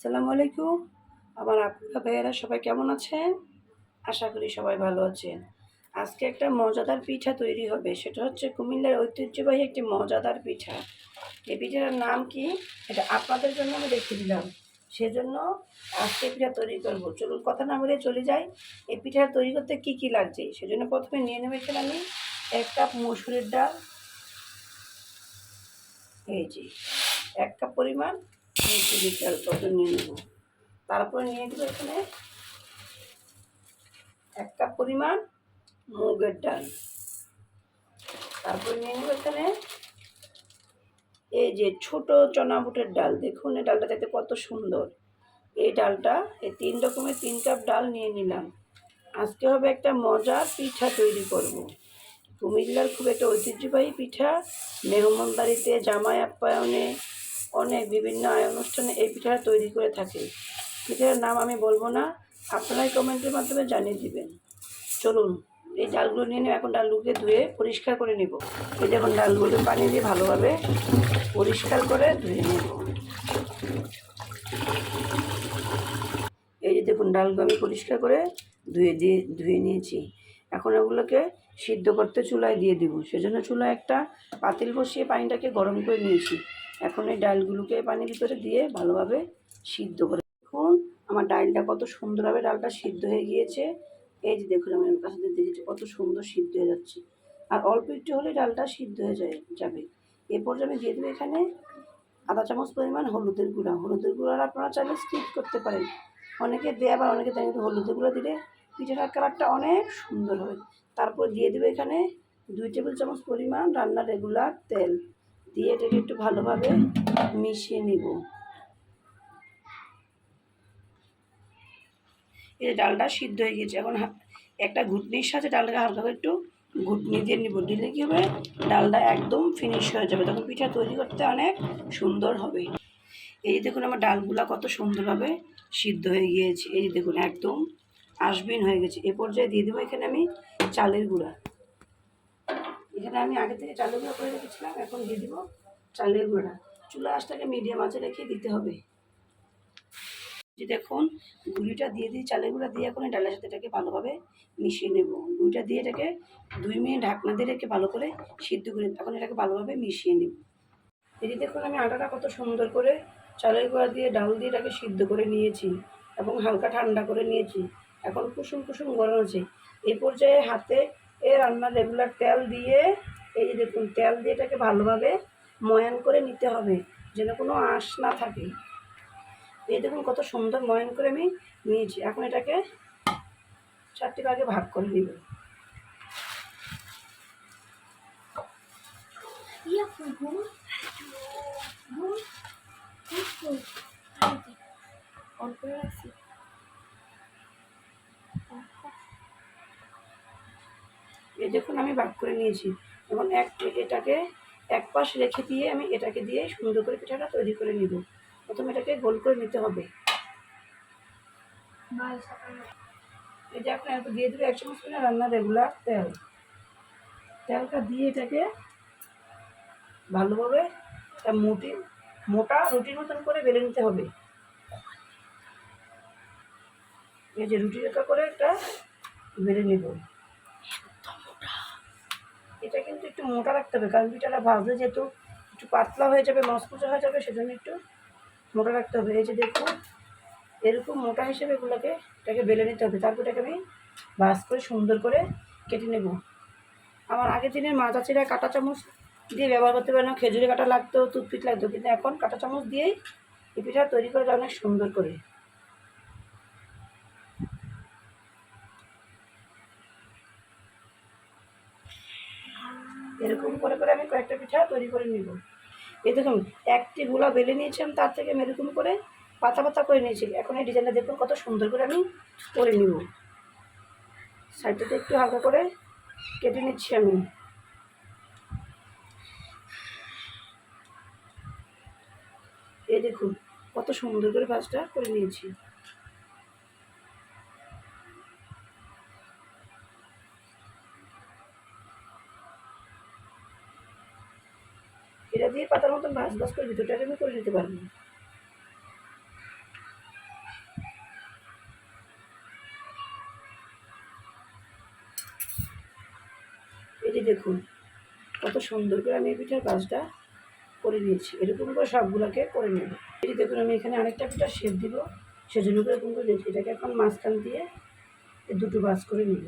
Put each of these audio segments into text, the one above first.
আসসালামু আলাইকুম। আমার আপুরা ভাইয়েরা সবাই কেমন আছেন? আশা করি সবাই ভালো আছেন। আজকে একটা মজাদার পিঠা তৈরি হবে, সেটা হচ্ছে কুমিল্লার ঐতিহ্যবাহী একটি মজাদার পিঠা। এই পিঠাটার নাম কি? এটা আপনাদের জন্য আমি রেখে দিলাম। সেজন্য আজকে পিঠা তৈরি করব। চলুন কথা না বলে চলে যাই। এই পিঠা তৈরি করতে কি কি লাগছে? সেজন্য প্রথমে নিয়ে নেব আমি এক কাপ মসুরের ডাল। এই যে, এক কাপ পরিমাণ মসুরির ডাল কত নিয়ে নেব? তারপরে নিয়ে দেবো এখানে এক কাপ পরিমাণ মুগের ডাল। তারপরে নিয়ে নেব এখানে এই যে ছোট চনা বুটের ডাল, দেখুন এই ডালটা দেখতে কত সুন্দর। এই ডালটা, এই তিন রকমের তিন কাপ ডাল নিয়ে নিলাম। আজকে হবে একটা মজার পিঠা তৈরি করব। কুমিল্লার খুব একটা ঐতিহ্যবাহী পিঠা মেহমানদারিতে জামাই আপ্যায়নে অনেক বিভিন্ন অনুষ্ঠানে এই পিঠাটা তৈরি করে থাকে। পিঠার নাম আমি বলব না, আপনারাই কমেন্টের মাধ্যমে জানিয়ে দিবেন। চলুন, এই ডালগুলো নিয়ে নেব এখন ডালগুলোকে ধুয়ে পরিষ্কার করে নেব। এই দেখুন ডালগুলো পানি দিয়ে ভালোভাবে পরিষ্কার করে ধুয়ে নেব। এই যে দেখুন ডালগুলো আমি পরিষ্কার করে ধুয়ে দিয়ে, ধুয়ে নিয়েছি। এখন ওগুলোকে সিদ্ধ করতে চুলায় দিয়ে দিব। সেজন্য চুলায় একটা পাতিল বসিয়ে পানিটাকে গরম করে নিয়েছি। এখন এই ডালগুলোকে পানির ভিতরে দিয়ে ভালোভাবে সিদ্ধ করে দেখুন। আমার ডালটা কত সুন্দরভাবে ডালটা সিদ্ধ হয়ে গিয়েছে। এই যে দেখুন আমি কাছে দেখেছি কত সুন্দর সিদ্ধ হয়ে যাচ্ছে। আর অল্প একটু হলে ডালটা সিদ্ধ হয়ে যায়, যাবে। এরপর আমি দিয়ে দেবো এখানে আধা চামচ পরিমাণ হলুদের গুঁড়া। হলুদের গুঁড়া আপনারা চাইলে স্কিপ করতে পারেন। অনেকে দেয় আবার অনেকে দেয় কিন্তু হলুদের গুঁড়া দিলে পিঠাটার কালারটা অনেক সুন্দর হয় তারপর দিয়ে দেবো এখানে দুই টেবিল চামচ পরিমাণ রান্নার রেগুলার তেল। দিয়ে এটাকে একটু ভালোভাবে মিশিয়ে নিব। এই যে ডালটা সিদ্ধ হয়ে গেছে, এখন একটা ঘুটনির সাথে ডালটাকে হালকা করে একটু ঘুটনি দিয়ে নিব, দিলে কী হবে? ডালটা একদম ফিনিশ হয়ে যাবে। তখন পিঠা তৈরি করতে অনেক সুন্দর হবে। এই যে দেখুন, আমার ডালগুলা কত সুন্দরভাবে সিদ্ধ হয়ে গিয়েছে। এই যে দেখুন, একদম আসবিন হয়ে গেছে। এ পর্যায়ে দিয়ে দেবো এখানে আমি চালের গুঁড়া। এখানে আমি আগে থেকে চালের গুঁড়া করে রেখেছিলাম, এখন দিয়ে দেবো চালের গুঁড়া। চুলা আঁচটাকে মিডিয়াম আঁচে রেখে দিতে হবে। যে দেখুন, গুঁড়িটা দিয়ে দিই, চালের গুঁড়া দিয়ে এখন ডালের সাথে এটাকে ভালোভাবে মিশিয়ে নেব। গুঁড়িটা দিয়ে এটাকে দুই মিনিট ঢাকনা দিয়ে রেখে ভালো করে সিদ্ধ করে এখন এটাকে ভালোভাবে মিশিয়ে নেব। এই দেখুন, আমি আটাটা কত সুন্দর করে চালের গুঁড়া দিয়ে, ডাল দিয়ে এটাকে সিদ্ধ করে নিয়েছি এবং হালকা ঠান্ডা করে নিয়েছি। এখন কুসুম কুসুম গরম আছে এই পর্যায়ে হাতে এ রান্নার রেগুলার তেল দিয়ে, এই দেখুন, তেল দিয়ে এটাকে ভালোভাবে ময়ান করে নিতে হবে, যেন কোনো আঁশ না থাকে। এই দেখুন, কত সুন্দর ময়ান করে আমি নিয়েছি। এখন এটাকে চারটি ভাগে ভাগ করে নিব। ফুগু গুম ফুগু অন আমি ভাগ করে নিয়েছি। এবং এক এটাকে এক পাশ রেখে দিয়ে আমি এটাকে দিয়ে সুন্দর করে পিঠাটা তৈরি করে নিব। প্রথমে এটাকে গোল করে নিতে হবে। এই যে আপনার দিয়ে দেবে, এক চামচ করে রান্নার রেগুলার তেল। তেলটা দিয়ে এটাকে ভালোভাবে মোটি মোটা রুটির মতন করে বেলে নিতে হবে। এই যে রুটি রেখা করে একটা বেলে নেব। এটা কিন্তু একটু মোটা রাখতে হবে, কারণ পিঠাটা ভাজলে যেহেতু একটু পাতলা হয়ে যাবে মচমচে হয়ে যাবে, সেজন্য একটু মোটা রাখতে হবে। এই যে দেখুন, এরকম মোটা হিসেবে এগুলোকে, এটাকে বেলে নিতে হবে। তারপর এটাকে আমি ভাজ করে সুন্দর করে কেটে নেব। আমার আগের দিনের মাথা চিরা কাঁটা চামচ দিয়ে ব্যবহার করতে পারেন খেজুরি কাটা লাগতো টুথপিক লাগতো, কিন্তু এখন কাঁটা চামচ দিয়েই এই পিঠা তৈরি করে অনেক সুন্দর করে। এরকম করে করে আমি কয়েকটা পিঠা তৈরি করে নিব। এই দেখুন, একটি গুলা বেলে নিয়েছিলাম তার থেকে আমি এরকম করে পাতা পাতা করে নিয়েছি। এখন এই ডিজাইনটা দেখুন কত সুন্দর করে আমি করে নিব। সাইডটাতে একটু হালকা করে কেটে নিচ্ছি আমি। এই দেখুন, কত সুন্দর করে ভাজটা করে নিয়েছি। বাস বাস করে ভিতরটাকে আমি করে নিতে পারব এটি দেখুন, কত সুন্দর করে আমি এই পিঠার কাজটা করে নিয়েছি। এরকম করে সবগুলোকে করে নেব। এটি দেখুন, আমি এখানে আরেকটা পিঠা শেপ দিব, সেজন্য করে এরকম করে দিয়েছি এটাকে এখন মাঝখান দিয়ে দুটো বাস করে নেব।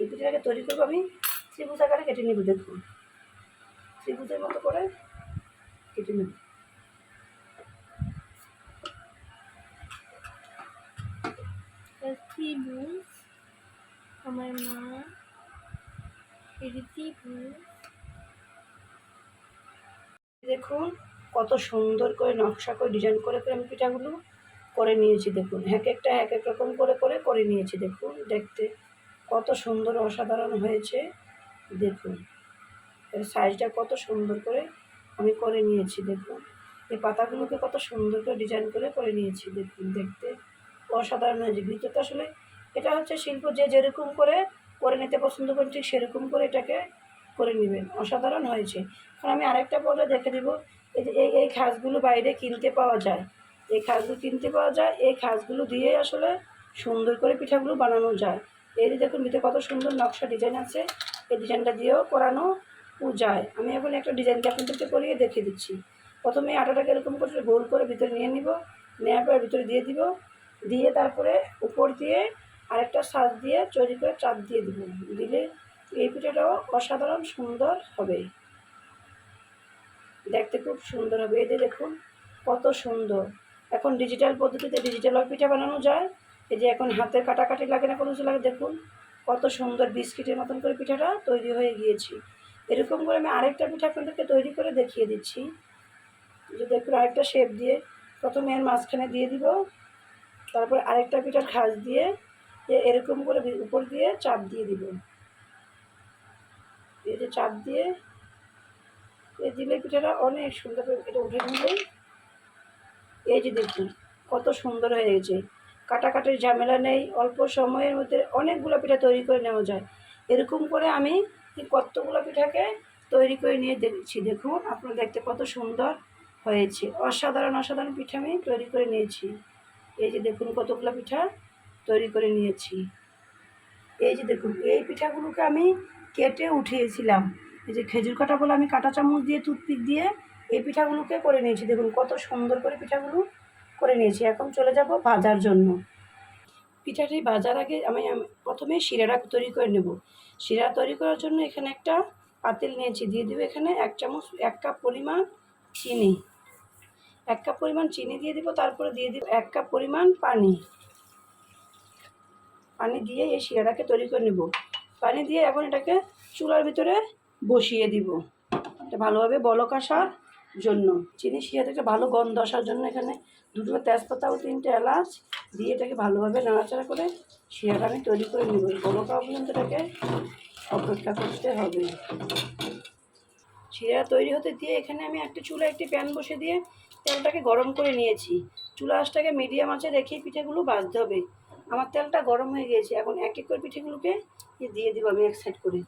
এই পিঠাটাকে তৈরি করব আমি ত্রিভুজ আকারে কেটে নেব দেখুন। ত্রিভুজের মতো করে কেটে নেব। ত্রিভুজ আমার মা ত্রিভুজ। দেখুন কত সুন্দর করে নকশা করে ডিজাইন করে করে আমি পিঠাগুলো করে নিয়েছি দেখুন। এক একটা এক এক রকম করে করে করে নিয়েছি দেখুন দেখতে। কত সুন্দর অসাধারণ হয়েছে। দেখুন। এর সাইজটা কত সুন্দর করে আমি করে নিয়েছি, দেখুন। এই পাতাগুলোকে কত সুন্দর করে ডিজাইন করে করে নিয়েছি, দেখুন, দেখতে অসাধারণ হয়েছে। ভিতরটা আসলে এটা হচ্ছে শিল্প যে যেরকম করে করে নিতে পছন্দ করেন, ঠিক সেরকম করে এটাকে করে নেবেন। অসাধারণ হয়েছে। কারণ আমি আরেকটা পরে দেখে দেবো এই যে, এই এই খাসগুলো বাইরে কিনতে পাওয়া যায়। এই খাসগুলো কিনতে পাওয়া যায়। এই খাসগুলো দিয়ে আসলে সুন্দর করে পিঠাগুলো বানানো যায়। এই যে দেখুন, ভিতরে কত সুন্দর নকশা ডিজাইন আছে। এই ডিজাইনটা দিয়েও করানো যায়। আমি এখন একটা ডিজাইনকে আপনাদেরকে করিয়ে দেখিয়ে দিচ্ছি। প্রথমে আটাটাকে এরকম করে গোল করে ভিতরে নিয়ে নিব। নেওয়ার পরে ভিতরে দিয়ে দিব। দিয়ে তারপরে উপর দিয়ে আরেকটা সাজ দিয়ে তৈরি করে চাপ দিয়ে দিব। দিলে এই পিঠাটাও অসাধারণ সুন্দর হবে। দেখতে খুব সুন্দর হবে। এই যে দেখুন, কত সুন্দর। এখন ডিজিটাল পদ্ধতিতে ডিজিটাল পিঠা বানানো যায়। এই যে এখন হাতে কাটাকাটি লাগে না কোনো কিছু লাগে, দেখুন। কত সুন্দর বিস্কিটের মতন করে পিঠাটা তৈরি হয়ে গিয়েছি। এরকম করে আমি আরেকটা পিঠা আপনাদেরকে তৈরি করে দেখিয়ে দিচ্ছি। যে দেখুন আরেকটা শেপ দিয়ে প্রথমে এর মাঝখানে দিয়ে দিব, তারপরে আরেকটা পিঠার খাস দিয়ে এরকম করে উপর দিয়ে চাপ দিয়ে দিব। এই যে চাপ দিয়ে এই দিলে পিঠাটা অনেক সুন্দর এটা উঠে নিলেই এই যে দেখুন, কত সুন্দর হয়ে গেছে। কাটাকাটির ঝামেলা নেই, অল্প সময়ের মধ্যে অনেকগুলো পিঠা তৈরি করে নেওয়া যায়। এরকম করে আমি কতগুলো পিঠাকে তৈরি করে নিয়ে দেখছি। দেখুন, আপনারা দেখতে কত সুন্দর হয়েছে। অসাধারণ অসাধারণ পিঠা আমি তৈরি করে নিয়েছি। এই যে দেখুন, কতগুলো পিঠা তৈরি করে নিয়েছি। এই যে দেখুন, এই পিঠাগুলোকে আমি কেটে উঠিয়েছিলাম। এই যে খেজুর কাটা বলে আমি কাঁটা চামচ দিয়ে, টুথপিক দিয়ে এই পিঠাগুলোকে করে নিয়েছি। দেখুন, কত সুন্দর করে পিঠাগুলো করে নিয়েছি। এখন চলে যাব ভাজার জন্য। পিঠাটি ভাজার আগে আমি প্রথমে শিরাটা তৈরি করে নেব। শিরা তৈরি করার জন্য এখানে একটা পাতিল নিয়েছি। দিয়ে দেবো এখানে এক চামচ, এক কাপ পরিমাণ চিনি। এক কাপ পরিমাণ চিনি দিয়ে দিব, তারপরে দিয়ে দিব এক কাপ পরিমাণ পানি। পানি দিয়ে এই শিরাটাকে তৈরি করে নেব। পানি দিয়ে এখন এটাকে চুলার ভিতরে বসিয়ে দিব। এটা ভালোভাবে বলক আসার জন্য। চিনি শিরাতে একটা ভালো গন্ধ আসার জন্য এখানে দুটো তেজপাতা ও তিনটে এলাচ দিয়ে এটাকে ভালোভাবে নাড়াচাড়া করে শিরাটা আমি তৈরি করে নেব। বলক হওয়া পর্যন্ত এটাকে অপেক্ষা করতে হবে। শিরা তৈরি হতে দিয়ে এখানে আমি একটা চুলা একটি প্যান বসে দিয়ে তেলটাকে গরম করে নিয়েছি। চুলা আঁচটাকে মিডিয়াম আঁচে রেখে পিঠেগুলো ভাজতে হবে। আমার তেলটা গরম হয়ে গিয়েছে। এখন এক এক করে পিঠেগুলোকে দিয়ে দিব আমি এক সাইড করে।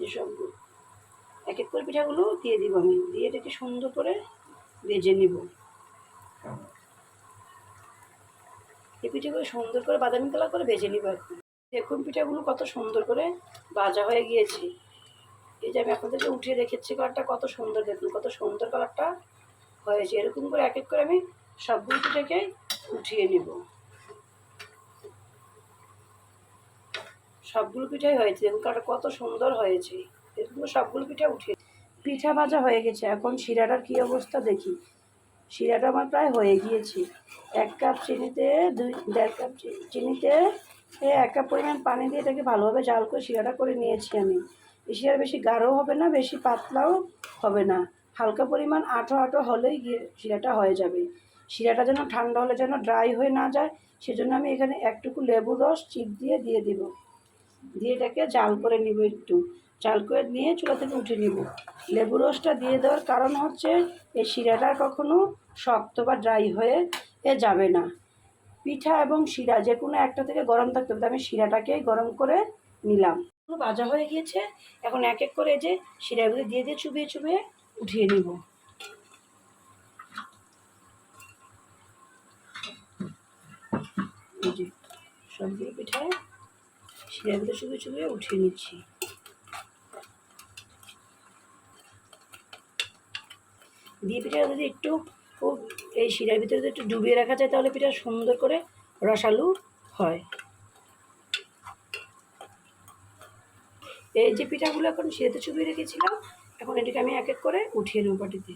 যেসব এক এক করে পিঠাগুলো দিয়ে দিব আমি। দিয়ে এটাকে সুন্দর করে ভেজে নিব। এই পিঠেগুলো সুন্দর করে বাদামি কালার করে ভেজে নিব এখন। দেখুন পিঠাগুলো কত সুন্দর করে ভাজা হয়ে গিয়েছে। এই যে আমি আপনাদেরকে উঠিয়ে রেখেছি কালারটা কত সুন্দর, দেখুন কত সুন্দর কালারটা হয়েছে। এরকম করে এক এক করে আমি সবগুলো পিঠাকে উঠিয়ে নেব। সবগুলো পিঠাই হয়েছে কালারটা কত সুন্দর হয়েছে। করে সবগুলো পিঠা উঠে পিঠা ভাজা হয়ে গেছে। এখন শিরাটার কী অবস্থা দেখি। শিরাটা আমার প্রায় হয়ে গিয়েছে। এক কাপ চিনিতে দুই দেড় কাপ চিনিতে এক কাপ পরিমাণ পানি দিয়ে এটাকে ভালোভাবে জাল করে শিরাটা করে নিয়েছি আমি। এই বেশি গাঢ় হবে না, বেশি পাতলাও হবে না। হালকা পরিমাণ আঠো আঠো হলেই গিয়ে শিরাটা হয়ে যাবে। শিরাটা যেন ঠান্ডা হলে যেন ড্রাই হয়ে না যায়, সেজন্য আমি এখানে একটুকু লেবুর রস, চিপ দিয়ে দিয়ে দিব। দিয়ে এটাকে জাল করে নিব একটু। জাল করে নিয়ে চুলা থেকে উঠে নিব। লেবু রসটা দিয়ে দেওয়ার কারণ হচ্ছে এই শিরাটা কখনো শক্ত বা ড্রাই হয়ে এ যাবে না। পিঠা এবং শিরা যে কোনো একটা থেকে গরম থাকতে হবে। আমি শিরাটাকে গরম করে নিলাম। পুরো ভাজা হয়ে গিয়েছে। এখন এক এক করে যে শিরাগুলো দিয়ে দিয়ে চুবিয়ে চুবিয়ে উঠিয়ে নিব। সবগুলো পিঠায় ভিতরে চুবিয়ে চুবিয়ে উঠিয়ে নিচ্ছি। দিয়ে পিঠা যদি একটু খুব এই শিরার ভিতরে যদি একটু ডুবিয়ে রাখা যায়, তাহলে পিঠা সুন্দর করে রসালু হয়। এই যে পিঠাগুলো এখন শিরাতে চুবিয়ে রেখেছিলাম, এখন এটাকে আমি এক এক করে উঠিয়ে নেব পাটিতে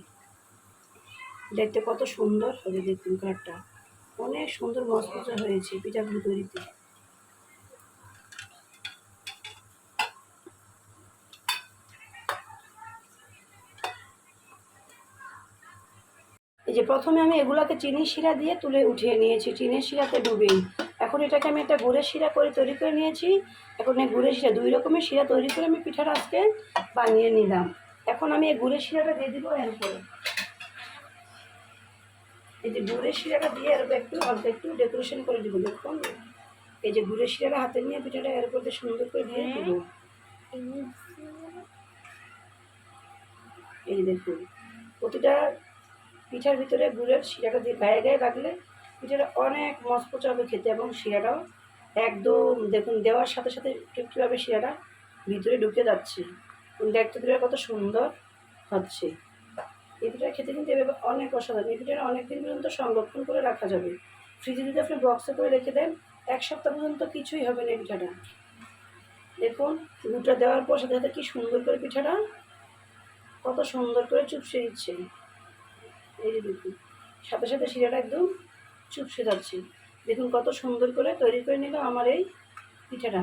দেখতে কত সুন্দর হবে দেখুন কালারটা। অনেক সুন্দর মচমচা হয়েছে পিঠাগুলো তৈরিতে। প্রথমে আমি এগুলাকে চিনি শিরা দিয়ে তুলে উঠিয়ে নিয়েছি চিনির শিরাতে ডুবেই। এখন এটাকে আমি একটা গুড়ের শিরা করে তৈরি করে নিয়েছি। এখন এই গুড়ের শিরা দুই রকমের শিরা তৈরি করে আমি পিঠাটা আজকে বানিয়ে নিলাম। এখন আমি এই গুড়ের শিরাটা দিয়ে দিব এর উপরে এই যে গুড়ের শিরাটা দিয়ে এর উপরে একটু হালকা একটু ডেকোরেশন করে দিব দেখুন। এই যে গুড়ের শিরাটা হাতে নিয়ে পিঠাটা এর উপর সুন্দর করে দিয়ে দিব। এই যে দেখুন প্রতিটা পিঠার ভিতরে গুড়ের শিরাটা দিয়ে গায়ে গায়ে রাখলে পিঠাটা অনেক মচমচা হবে খেতে এবং শিরাটাও একদম দেখুন দেওয়ার সাথে সাথে কীভাবে শিরাটা ভিতরে ঢুকে যাচ্ছে। দেখতে পিঠা কত সুন্দর হচ্ছে। এই পিঠা খেতে কিন্তু এভাবে অনেক অসাধারণ। এই পিঠাটা অনেক দিন পর্যন্ত সংরক্ষণ করে রাখা যাবে। ফ্রিজে যদি আপনি বক্সে করে রেখে দেন, এক সপ্তাহ পর্যন্ত কিছুই হবে না এই পিঠাটা। দেখুন, গুড়টা দেওয়ার পর সাথে সাথে কি সুন্দর করে পিঠাটা কত সুন্দর করে চুপসে দিচ্ছে। এই যে দেখুন সাথে সাথে শিরাটা একদম চুপসে যাচ্ছে। দেখুন কত সুন্দর করে তৈরি করে নিলাম আমার এই পিঠাটা।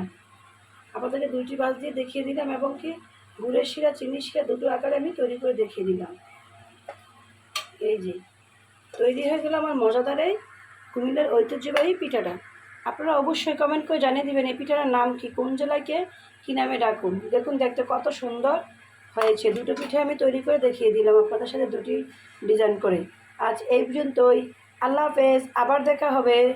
আপনাদেরকে দুইটি বাস দিয়ে দেখিয়ে দিলাম এবং কি গুড়ের শিরা চিনি শিরা দুটো আকারে আমি তৈরি করে দেখিয়ে দিলাম। এই যে, তৈরি হয়ে গেল আমার মজাদার এই কুমিল্লার ঐতিহ্যবাহী পিঠাটা। আপনারা অবশ্যই কমেন্ট করে জানিয়ে দিবেন এই পিঠাটার নাম কি, কোন জেলাকে কী নামে ডাকুন। দেখুন দেখতে কত সুন্দর। হয়েছে। দুটো পিঠে আমি তৈরি করে দেখিয়ে দিলাম আপনাদের সাথে দুটি ডিজাইন করে। আজ এই পর্যন্তই। আল্লাহ হাফেজ। আবার দেখা হবে।